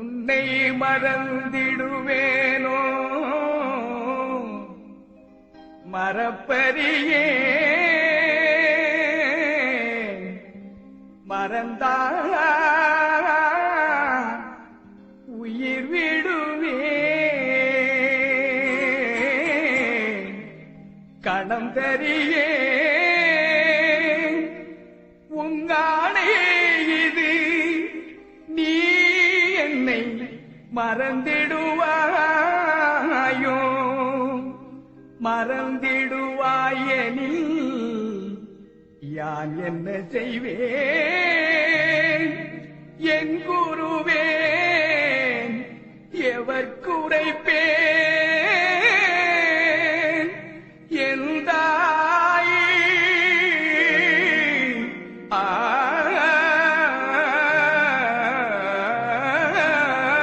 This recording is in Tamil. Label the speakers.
Speaker 1: உன்னை மறந்திடுவேனோ? மறப்பரியே மறந்தா உயிர் விடுவே. கணம் தரியே. மறந்திடுவாயோ? மறந்திடுவாயனில் யான் என்ன செய்வேன்? என் குருவேன் எவர் குறை